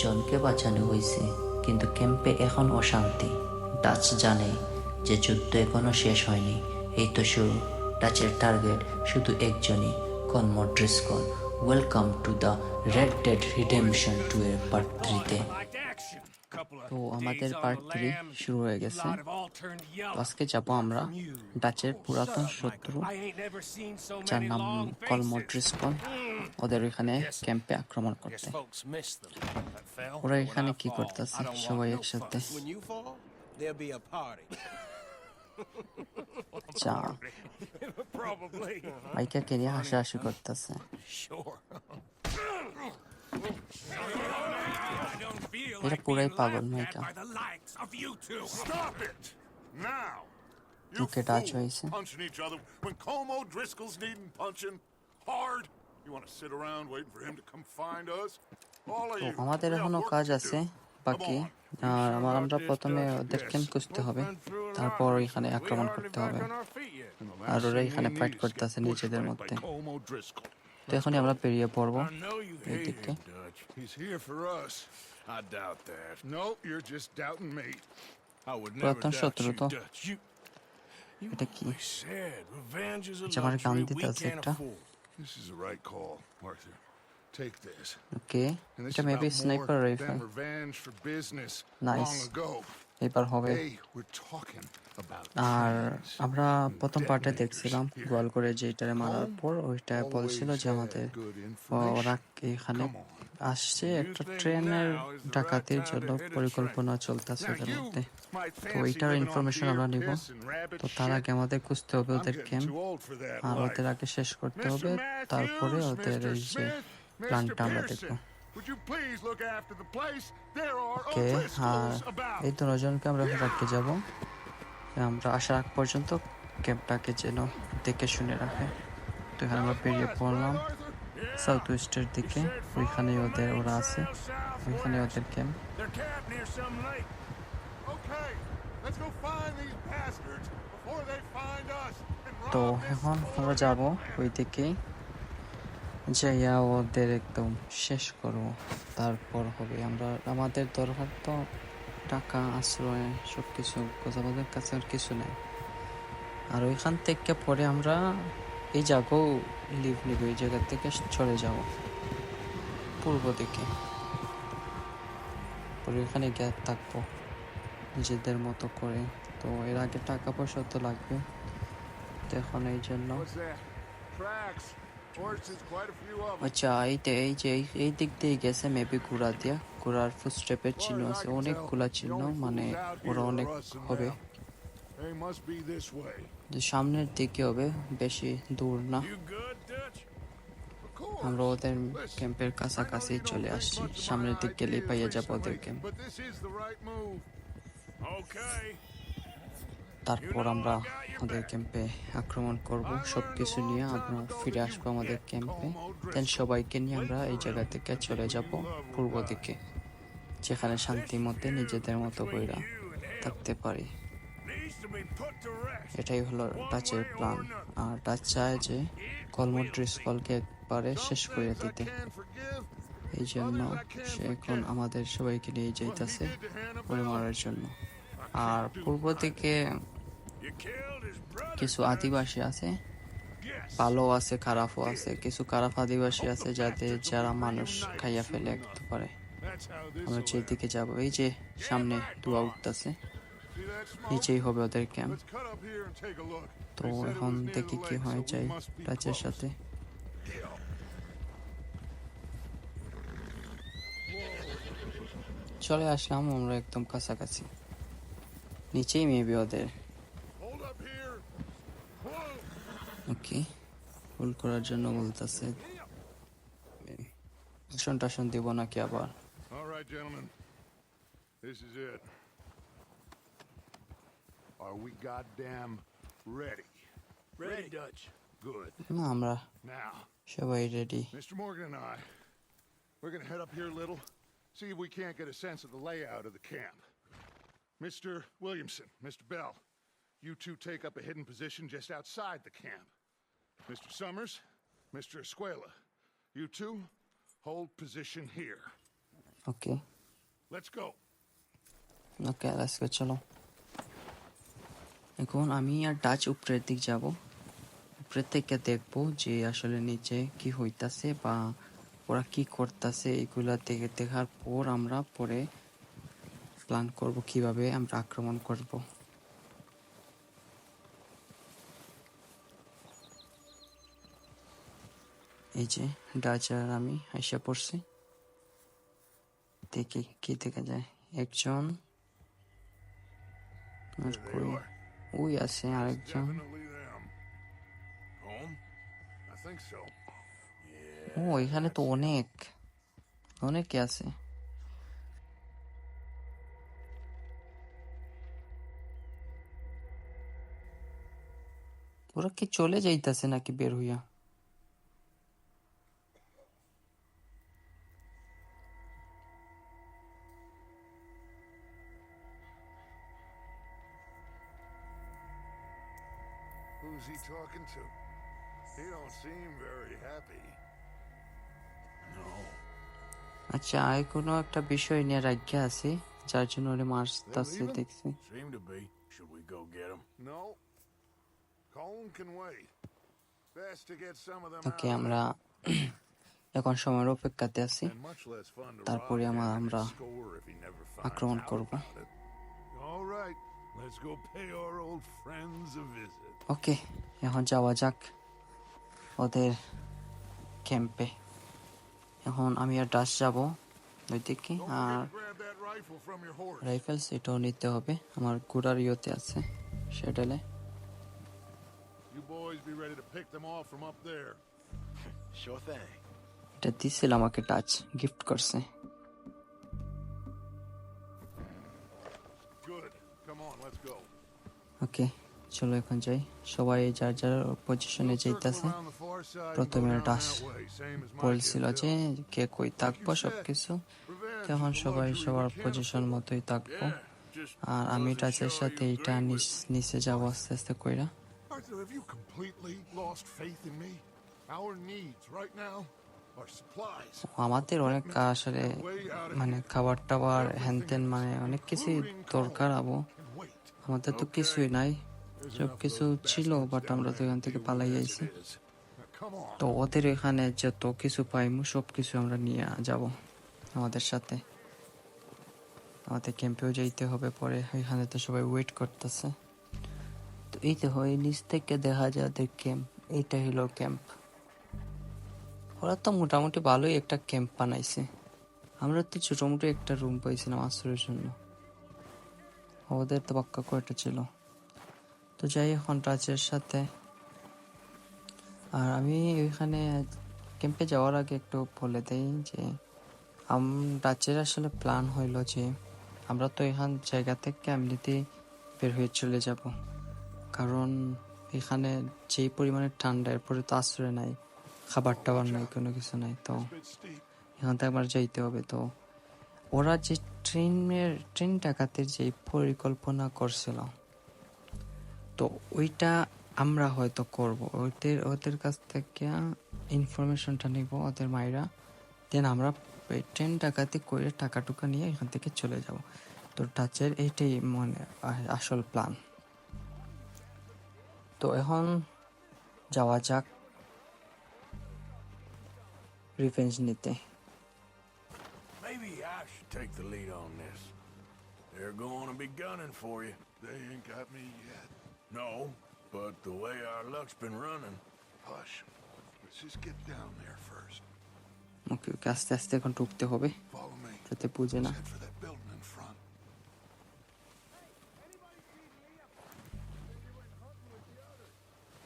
জনকে বাঁচানো হয়েছে কিন্তু ক্যাম্পে এখন অশান্তি। ডাচ জানে যে যুদ্ধ এখনও শেষ হয়নি। এই তো শুরু। ডাচের টার্গেট শুধু একজনই, কনমোড O'Driscoll welcome to the Red Dead Redemption two এর পার্ট থ্রিতে তো আমাদের পার্ট থ্রি শুরু হয়ে গেছে। আজকে যাব আমরা ডাচের পুরাতন শত্রু, যার নাম কলমোড্রিসকল ওদের এখানে ক্যাম্পে আক্রমণ করতে ওরা এখানে কি করতেছে সবাই একসাথে When you fall, there'll be a party. চা Probably. মাইকাকে নিয়ে হাসাহাসি করতেছে এটা পুরাই পাগল মাইকা By the likes of you two. It! Now! You মুখে টাচ fools হয়েছে punching each other when Como Driscoll's needing punching hard. You want to sit around waiting for him to come find us? All of তো you. আমাদের এখনও কাজ আছে. বাকি. আর আমার আমরা প্রথমে ওদের ক্যাম্প খুঁজতে হবে তারপর এখানে আক্রমণ করতে হবে আর ওরা এখানে ফাইট করতেছে নিজেদের মধ্যে তো এখনই আমরা পেরিয়ে পড়ব would never doubt শত্রু you, তো। Dutch. You, you এটা কি আচ্ছা, আমার গান দিতে আছে একটা। This is the right call, Arthur. Take this. Okay. And this there may be sniper rifle. Nice. এবার হবে। আর আমরা প্রথম পার্টে দেখছিলাম গোয়াল করে যে ইটারে মারার পর ওইটা বলছিল যে আমাদের ওরা এখানে আসছে? একটা ট্রেনের ডাকাতির জন্য পরিকল্পনা চলতেছে ওদের মধ্যে। তো ওইটার ইনফরমেশন আমরা নিব। তো তার আগে আমাদের খুঁজতে হবে ওদের ক্যাম্প আর ওদের আগে শেষ করতে হবে। তারপরে ওদের এই যে প্ল্যানটা আমরা দেখব। Would you please look after the place? There are ওকে আর. এই দুজনকে আমরা রাখতে যাব আমরা আসার আগ পর্যন্ত ক্যাম্পটাকে যেন দেখে শুনে রাখে তো এখানে আমরা বেরিয়ে পড়লাম সাউথ ওয়েস্টের দিকে ওইখানে ওদের ওরা আছে ওইখানে ওদের ক্যাম্প. Okay, তো এখন আমরা যাব ওই দিকেই যাইয়া ওদের একদম শেষ করব। তারপর হবে আমরা, আমাদের দরকার তো টাকা, আশ্রয় সব কিছু আমাদের কাছে আর কিছু নেই। আর ওইখান থেকে পরে আমরা এই জায়গাও লিভ নিব, এই জায়গা থেকে চলে যাব। পূর্ব দিকে। পরে ওইখানে গিয়ে থাকব নিজেদের মতো করে। তো এর আগে টাকা পয়সা তো লাগবে। তো এখন এই জন্য আচ্ছা এই এই যে, এই- দিক দিয়ে গেছে মেবি ঘোড়া দিয়া। ঘোড়ার ফুটস্টেপের চিহ্ন আছে, অনেকগুলা চিহ্ন মানে ওরা অনেক হবে। সামনের দিকে হবে, বেশি দূর না. আমরা ওদের ক্যাম্পের কাছাকাছি চলে আসছি। সামনের দিক গেলেই পাইয়া যাব ওদের ক্যাম্প। তারপর আমরা আমাদের ক্যাম্পে আক্রমণ করব সব কিছু নিয়ে আমরা ফিরে আসব আমাদের ক্যাম্পে। দেন সবাইকে নিয়ে আমরা এই জায়গা থেকে চলে যাব পূর্ব দিকে, যেখানে শান্তির মধ্যে নিজেদের মতো কইরা থাকতে পারি. এটাই হলো টাচের প্ল্যান আর টাচ চায় যে কলমো ড্রিসকলকে একবারে শেষ করে দিতে। এই জন্য সে এখন আমাদের সবাইকে নিয়ে যাইতেছে পরে মারার জন্য। আর পূর্ব দিকে কিছু আদিবাসী আছে. ভালো আছে খারাপও আছে কিছু খারাপ আদিবাসী আছে যাদের যারা মানুষ খাইয়া ফেলে একটু পারে। আমরা যেদিকে যাব। এই যে সামনে ধোয়া উঠতেছে। নিচেই হবে ওদের ক্যাম্প. তো এখন দেখি কি হয়ে যায় টাচের সাথে। চলে আসলাম আমরা একদম কাছাকাছি। নিচেই মেবি ওদের। ওকে ফুল করার জন্য বলতেছে টাসন টাসন দিব নাকি আবার All right, gentlemen. This is it. Are we goddamn ready? Ready, Dutch. Good. না আমরা Now, সবাই ready Mr. Morgan and I, we're gonna head up here a little, see if we can't get a sense of the layout of the camp. Mr. Williamson, Mr. Bell, you two take up a hidden position just outside the camp. Mr. Summers, Mr. Escuela, you two hold position here. Okay Let's go. Okay, ওকে আজকে চলো এখন আমি আর Dutch উপরের দিক যাব উপরের থেকে দেখব যে আসলে নিচে কি হইতাছে বা ওরা কি করতেছে এগুলা দেখে দেখার পর আমরা পরে প্ল্যান করব কীভাবে আমরা আক্রমণ করব এই যে ডাচ আর আমি এসে পড়ছি। দেখি কি দেখা যায়। একজন. ওই আছে আরেকজন. ও এখানে তো অনেক। অনেকে আছে। ওরা কি চলে যাইতাছে নাকি বের হইয়া? Who's he talking to? He don't seem very happy. No. আচ্ছা আর কোনো একটা বিষয় নিয়ে রাখিয়া আছে যার জন্য ওরে মারতাছে? দেখছি Seem to be. Should we go get him? No. Colin can wait. Best to get some of them ওকে. আমরা এখন সময়ের অপেক্ষাতে আছি তারপরে আমরা আক্রমণ করব। All right. Let's go pay our old friends a visit. ওকে এখন যাওয়া যাক ওদের ক্যাম্পে এখন আমি আর ডাস যাব ওইদিকে Don't আর. রাইফেলস এটাও নিতে হবে আমার গুড়ার ইয়েতে আছে সেডেলে You boys be ready to pick them off from up there. Sure thing. এটা দিছিল আমাকে টাচ গিফট করছে ওকে চলো এখন যাই। সবাই যার যার পজিশনে যাইতেছে। প্রথমে টাস বলছিল যে কে কই থাকব সবকিছু? এখন সবাই সবার পজিশন মতোই থাকব। আর আমি টাচের সাথে এটা নিচে যাব আস্তে আস্তে কইরা। আমাদের অনেক আসলে মানে খাবার টাবার হ্যান মানে অনেক কিছুই দরকার আবো। আমাদের তো কিছুই নাই। সব কিছু ছিল বাট আমরা তো এখান থেকে পালাই on. তো ওদের এখানে যত কিছু পাইমু সব কিছু আমরা নিয়ে যাব আমাদের সাথে। আমাদের ক্যাম্পেও যাইতে হবে পরে এখানে তো সবাই ওয়েট করতেছে। তো এই তো হয় নিচ থেকে দেখা যায় ওদের ক্যাম্প এইটা হলো ক্যাম্প ওরা তো মোটামুটি ভালোই একটা ক্যাম্প বানাইছে। আমরা তো ছোট মোটো একটা রুম পাইছিলাম আশ্রয়ের জন্য। ওদের তো পাক্কা কয়টা ছিল। তো যাই এখন টাচের সাথে। আর আমি ওইখানে ক্যাম্পে যাওয়ার আগে একটু বলে দেই যে আম আসলে প্ল্যান হইল যে আমরা তো এখান জায়গা থেকে এমনিতেই বের হয়ে চলে যাব। কারণ এখানে যেই পরিমাণে ঠান্ডা এরপরে তো আশ্রয় নাই খাবার টাবার নাই কোনো কিছু নাই তো এখান থেকে আমার যাইতে হবে তো ওরা যে ট্রেনের, ট্রেন ডাকাতের যে পরিকল্পনা করছিল, তো ওইটা আমরা হয়তো করব। ওদের ওদের কাছ থেকে ইনফরমেশনটা নিব, ওদের মায়েরা। দেন আমরা ওই ট্রেন ডাকাতি করে টাকা টুকা নিয়ে এখান থেকে চলে যাব। তো টাচের এইটাই মানে আসল প্ল্যান তো এখন যাওয়া যাক রিভেঞ্জ নিতে। Take the lead on this. They're going to be gunning for you. They ain't got me yet. No, but the way our luck's been running, Hush. Let's just get down there first. ওকে ওকে আস্তে আস্তে এখন ঢুকতে হবে Follow me. যাতে বুঝে না Let's head for that building in front.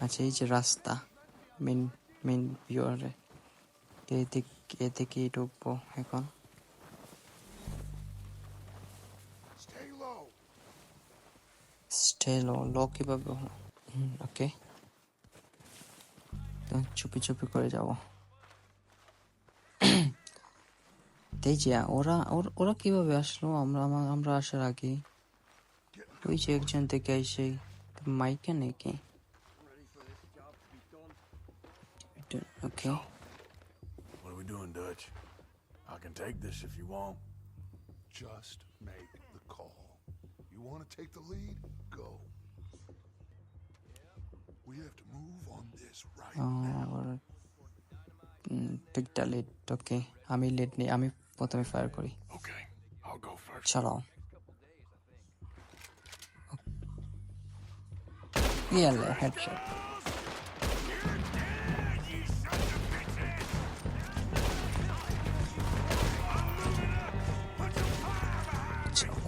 আচ্ছা এই যে রাস্তা মেন মেন ভিউয়ারে এদিক এদিকেই ঢুকবো এখন স্টেল ল কীভাবে ওকে চুপি চুপি করে যাব এই যে ওরা ওর- ওরা কীভাবে আসলো আমরা আমা- আমরা আসার আগে ওই যে একজন থেকে এসে মাইকে নাকি ওকে what are we doing, Dutch? I can take this if you want. Just make the call. You want to take the lead? Go. We have to move on this right আবার টিকটা লেট ওকে আমি late নেই আমি প্রথমে fire করি Okay, I'll go first. চালাও ইয়ালে headshot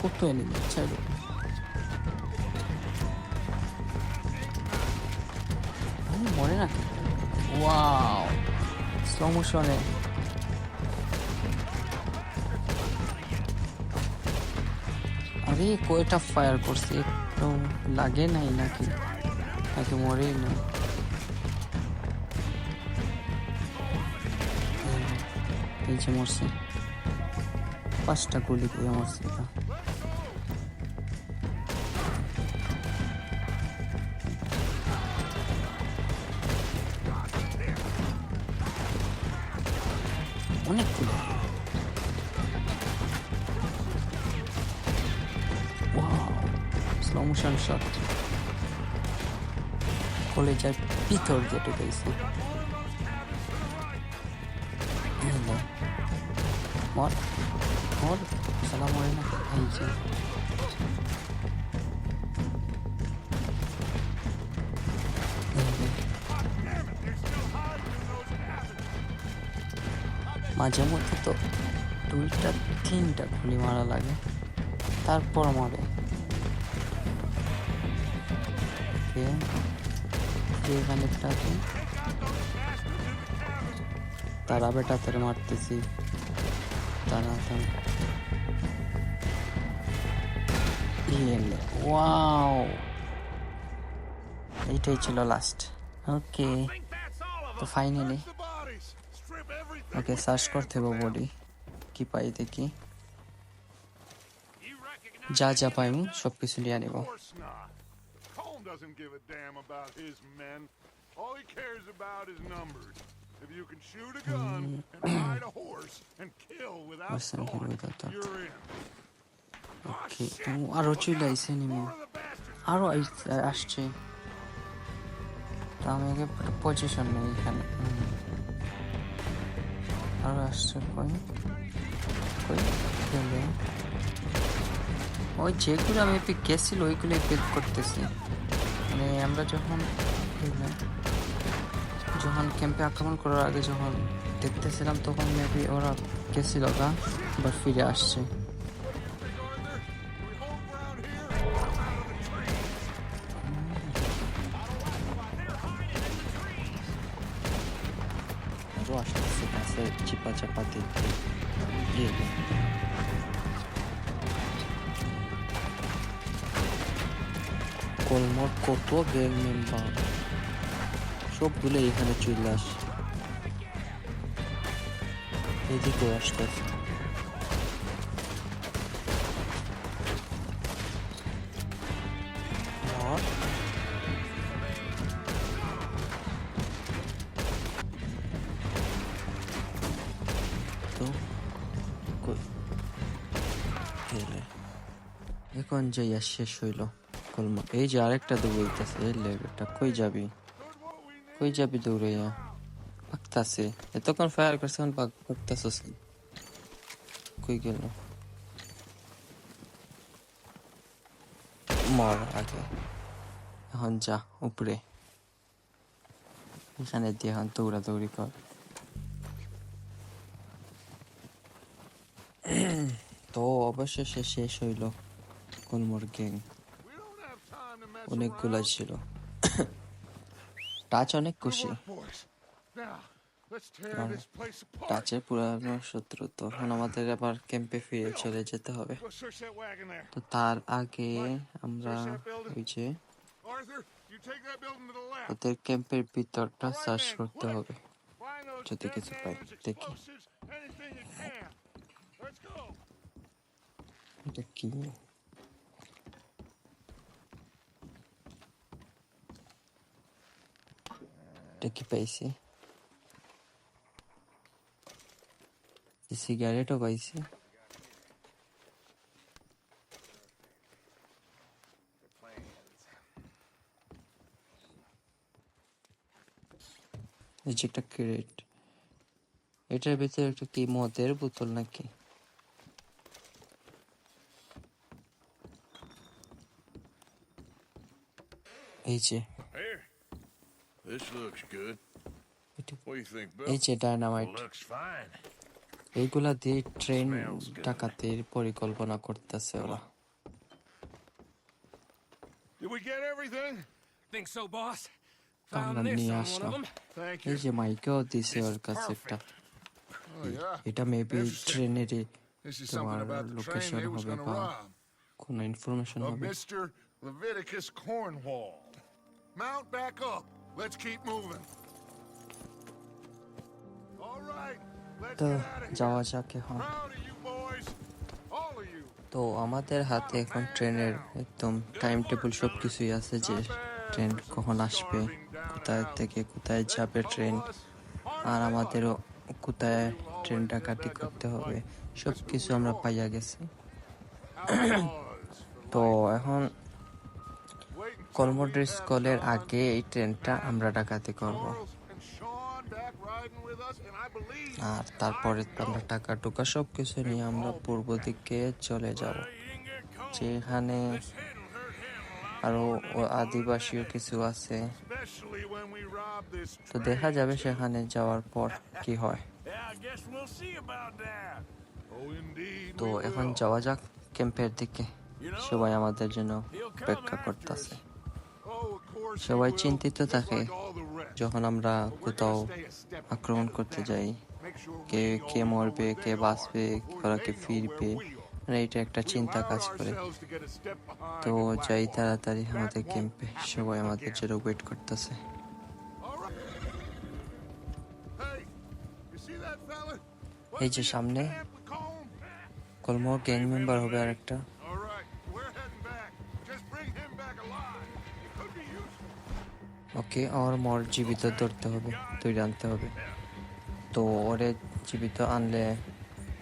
কত enemy চাইলো মরে না ওয়াও স্লো মোশনে আরে কয়টা ফায়ার করছে একটু লাগে নাই নাকি নাকি মরেই না এই যে মরছে পাঁচটা গুলি করে মরছে অনেকগুলো স্লো মোশন শট কলেজের ভিতর দিয়ে ঢুকেছি মর মর সালা মরে মাঝে মধ্যে তো দুইটা, তিনটা গুলি মারা লাগে। তারপর মরে। এখানে একটা আছে তারা বেটা তারা মারতেছি। তারা তারা। ওয়াও। এইটাই ছিল লাস্ট ওকে। তো finally The bodies. Strip everything. Okay search করতে হবে বডি কি পাই দেখি যা যা পাই আমি সব কিছু নিয়ে নিব. All he cares about is numbers. If you can shoot a gun and ride a horse and kill without thought, you're in. আরও চলে আইসে নিমো. আরও আসছে আমি আগে পজিশন নেই এখানে। আরও আসছে, কই? কই? গেলে। ওই যেগুলো আমি পিক গেছিল ওইগুলো পিক করতেছি। মানে আমরা যখন যখন ক্যাম্পে আক্রমণ করার আগে যখন দেখতেছিলাম, তখন মেবি ওরা গেছিল গা বা ফিরে আসছে। কলমর কত গ্যাং মেম্বার সবগুলো এখানে চলে আস। এদিকে আসতেছে। আর তো কই? গেলে। এখন যাইয়া শেষ হইল। কলমা এই যে আরেকটা দৌড়াইতেছে, লেগটা কই যাবি? কই যাবি দৌড়াইয়া? পাকতাছে এতক্ষণ ফায়ার করছে, এখন পাকতাছস কই গেল? মর আগে। এখন যা, উপরে। এখানে দিয়ে এখন দৌড়া দৌড়ি কর। তো অবশেষে শেষ হইল গ্যাং We don't have অনেকগুলো ছিল। টাচ অনেক খুশি। টাচের পুরানো শত্রু। তখন আমাদের আবার ক্যাম্পে ফিরে চলে যেতে হবে। তো তার আগে আমরা ওই যে ওদের ক্যাম্পের ভিতরটা সার্চ করতে হবে। যদি কিছু পাই। দেখি। এটা কি? এটা কি পাইছি সিগারেটও পাইছি। এই যে একটা ক্রেট এটার ভিতরে একটা কি, মদের বোতল নাকি? এই যে। This looks good. What do you think, Bill? এই যে ডায়নামাইট Looks fine. এইগুলা দিয়ে ট্রেন. ডাকাতির পরিকল্পনা করতেছে ওরা Did we get everything? Think so, boss? আমরা Found this নিয়ে one Aslam of them. Thank এই you. যে মাইকেও দিছে This ওর is কাছে একটা Oh, yeah. এটা মেবি This is তোমার something about the train location হবে বা কোনো ইনফরমেশন Of হবে Mr. Leviticus Cornwall. Mount back up. Let's keep moving. All right. Let's তো. যাওয়া যাক এখন। You boys. All of you. তো আমাদের হাতে এখন ট্রেনের একদম টাইম টেবিল সব কিছুই আছে যে ট্রেন কখন আসবে কোথায় থেকে কোথায় যাবে ট্রেন আর আমাদেরও কোথায় ট্রেন ডাকাতি করতে হবে সব কিছু আমরা পাইয়া গেছি। তো এখন কলমোড্রিস কলের আগে এই ট্রেনটা আমরা ডাকাতি করব। আর তারপরে আমরা টাকা টুকা সব কিছু নিয়ে আমরা পূর্ব দিকে চলে যাব। যেখানে আরও ও- আদিবাসীও কিছু আছে। তো দেখা যাবে সেখানে যাওয়ার পর কি হয়। তো এখন যাওয়া যাক ক্যাম্পের দিকে। সবাই আমাদের জন্য অপেক্ষা করতেছে. সবাই চিন্তিত থাকে যখন আমরা কোথাও আক্রমণ করতে যাই। কে কে মরবে, কে বাঁচবে ওরা কে ফিরবে মানে এটা একটা চিন্তা কাজ করে। তো যাই তাড়াতাড়ি আমাদের ক্যাম্পে, সবাই আমাদের জন্য ওয়েট করতেছে। এই যে সামনে, কলমো গ্যাং মেম্বার হবে আর একটা ওকে, ওর মর জীবিত ধরতে হবে তুই আনতে হবে। তো ওরে জীবিত আনলে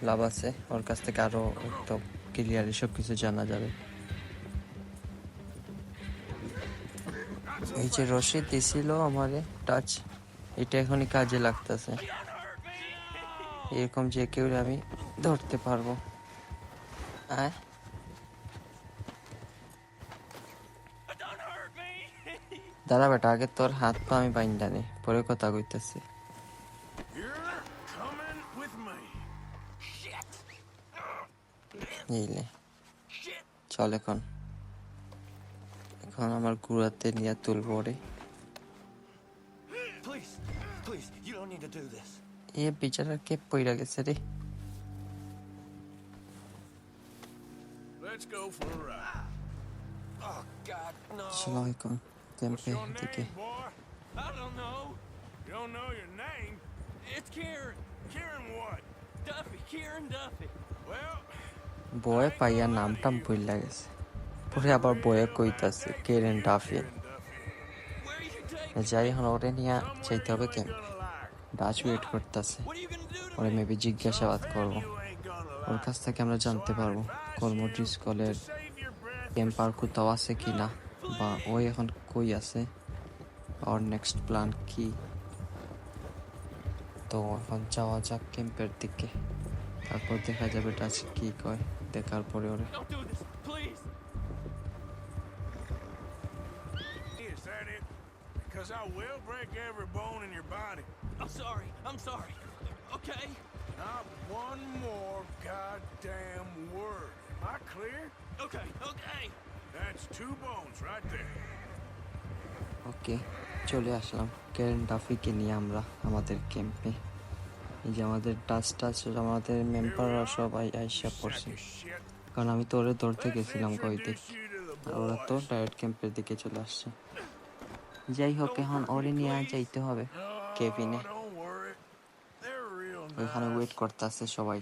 লাভ আছে, ওর কাছ থেকে আরও একদম ক্লিয়ারলি সব কিছু জানা যাবে। এই যে রশিদ দিছিল আমারে টাচ এটা এখনই কাজে লাগতেছে। এরকম যে কেউ আমি ধরতে পারব। আয় Don't hurt me! দাঁড়া বেটা আগে তোর হাত পা আমি পাইন জানি পরে কথা কইতেছি চল এখন এখন আমার গুড়াতে নিয়ে তুলব রে এ বিচারা কে পইরা গেছে রে Let's go for a ride. Oh, God, no. Shall I come? ক্যাম্পে your name, boy? I don't know. You don't know your name? It's Kieran. Kieran what? Duffy. Kieran Duffy. Well, বয়ে পাইয়া নামটাম ভুইলা গেছে পরে আবার বয়ে কইতাছে কেরেন ডাফি যাই এখন ওরে নিয়ে যাইতে হবে ক্যাম্প. ডাচ ওয়েট করতেছে ওরে me? মেবি জিজ্ঞাসাবাদ করব ওর. কাছ থেকে আমরা জানতে পারব কর্মট্রিস কলের. ক্যাম্প আর কোথাও আছে কি না বা ওই এখন কই আছে আর নেক্সট প্ল্যান কি তো এখন যাওয়া যাক ক্যাম্পের দিকে তারপর দেখা যাবে ডাচ কি কয় দেখার পরে ওরে? Because I will break every bone in your body. I'm sorry. I'm sorry. Okay. Not one more goddamn word. Am I clear? Okay. Okay. ওকে চলে আসলাম। কেরেন ডাফিকে নিয়ে আমরা আমাদের ক্যাম্পে এই যে আমাদের টাচ টাচ আমাদের মেম্বাররা সবাই আইসা পড়ছে. কারণ আমি তো ওরে ধরতে গেছিলাম কইতে আর ওরা তো. ডাইরেক্ট ক্যাম্পের দিকে চলে আসছে। যাই হোক এখন ওরে নিয়ে যাইতে হবে Oh, কেবিনে real ওইখানে. ওয়েট করতেছে সবাই।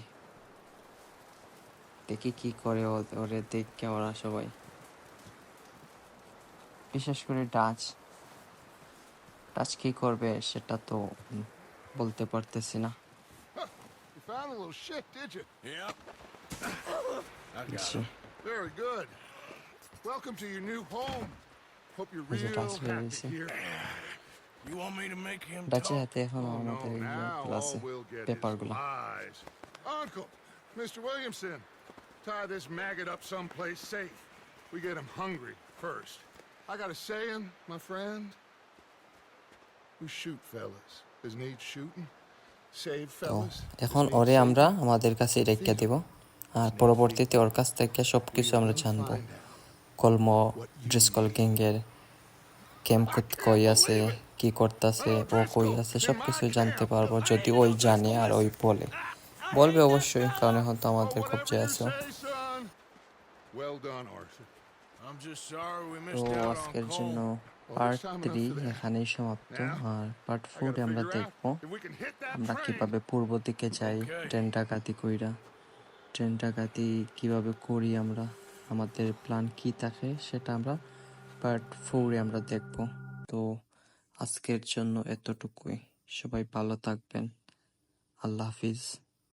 দেখি কি করে ওরে দেখে ওরা সবাই। বিশেষ করে ডাচ ডাচ কি করবে সেটা তো বলতে পারতেছি না Very good. Welcome to your new home. Hope you're real happy here. You want me to make him talk? হাতে এখন Oh, no, আমাদের now all we'll get is পেপারগুলো. Uncle, Mr. Williamson, tie this maggot up someplace safe. We get him hungry first. I got a saying, my friend. We shoot fellas. As need shooting. Save fellas. as এখন ওরে. আমরা আমাদের কাছে রেখে দিব। আর পরবর্তীতে ওর কাছ থেকে সব কিছু আমরা জানব। কলম ড্রিসকল গ্যাংয়ের ক্যাম্প কই আছে কি করতেছে ও কই আছে সব কিছু জানতে পারব। যদি ওই জানে আর ওই বলে। বলবে অবশ্যই কারণ এখন তো আমাদের Oh, কবজায় whatever আছে. Well done, Arthur. তো আজকের জন্য. পার্ট থ্রি এখানেই সমাপ্ত। আর পার্ট ফোরে আমরা দেখব আমরা. কীভাবে পূর্ব দিকে যাই. ট্রেন ডাকাতি কইরা। ট্রেন ডাকাতি কীভাবে করি আমরা? আমাদের প্ল্যান কি থাকে সেটা আমরা পার্ট ফোরে আমরা দেখব। তো আজকের জন্য এতটুকুই। সবাই ভালো থাকবেন। আল্লাহ হাফিজ।